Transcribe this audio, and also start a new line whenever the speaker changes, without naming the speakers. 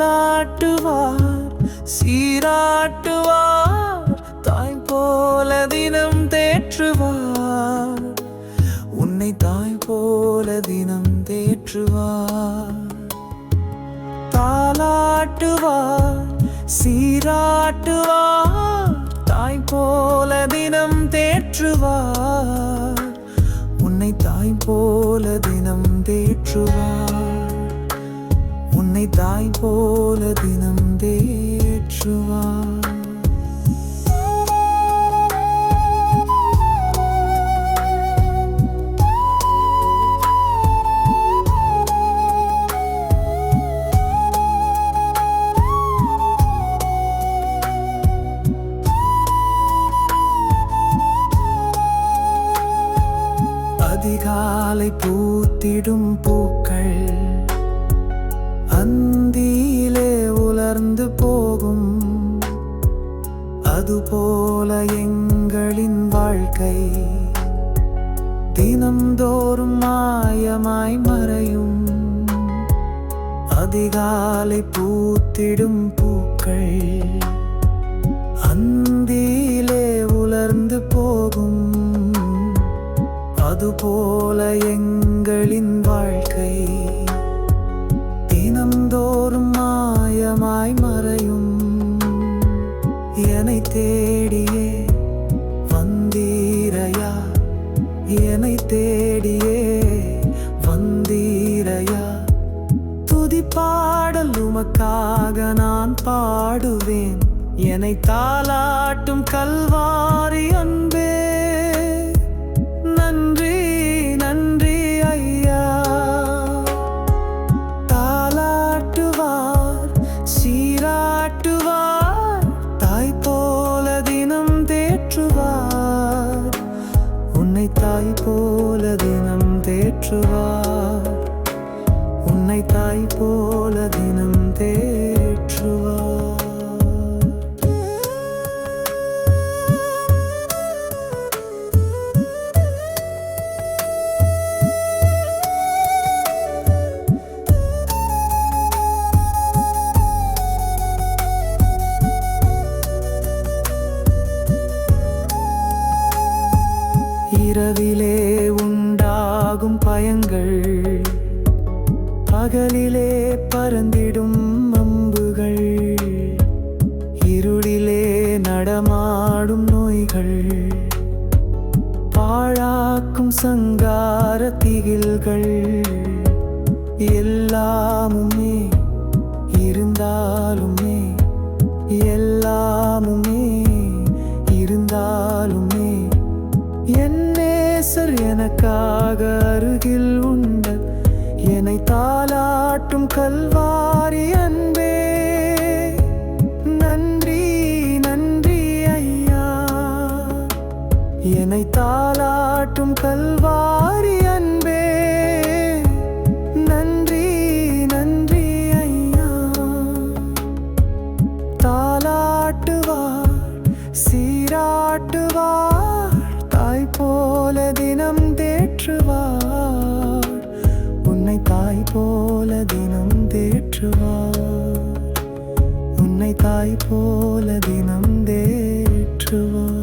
தாலாட்டுவார் சீராட்டுவார் தாய் போல தினம் தேற்றுவார். உன்னை தாய் போல தினம் தேற்றுவார். தாலாட்டுவார் சீராட்டுவார் தாய் போல தினம் தேற்றுவார். உன்னை தாய் போல தினம் தேற்றுவார். தாய் போல தினம் தேற்றுவார். அதிகாலை பூத்திடும் பூக்கள் உலர்ந்து போகும். அதுபோல எங்களின் வாழ்க்கை தினம்தோறும் மாயமாய் மறையும். அதிகாலை பூத்திடும் பூக்கள் அந்தியிலே உலர்ந்து போகும். அதுபோல எங்களின் வாழ்க்கை தேடியே வந்தீரையா? என்னை தேடியே வந்தீரையா? துதி பாடல் உமக்காக நான் பாடுவேன். என்னை தாளாட்டும் கல்வாரி அன்பே. தினம் தேற்றுவார். உன்னை தாய் போல தினம் தேற்றுவார் இரவிலே உண்டாகும் பயங்கள் பகலிலே பறந்திடும் அம்புகள் இருளிலே நடமாடும் நோய்கள் பாழாக்கும் சங்கார திகில்கள் எல்லாமுமே இருந்தாலும் எனக்காக அருகில் உண்ட என்னை தாளாட்டும் கல்வாரி அன்பே. நன்றி நன்றி ஐயா. என்னை தாளாட்டும் கல்வாரி அன்பே. நன்றி நன்றி ஐயா. தாளாட்டுவார் சீராட்டுவார். தேற்றுவார் உன்னை தாய் போல தினம் தேற்றுவார்.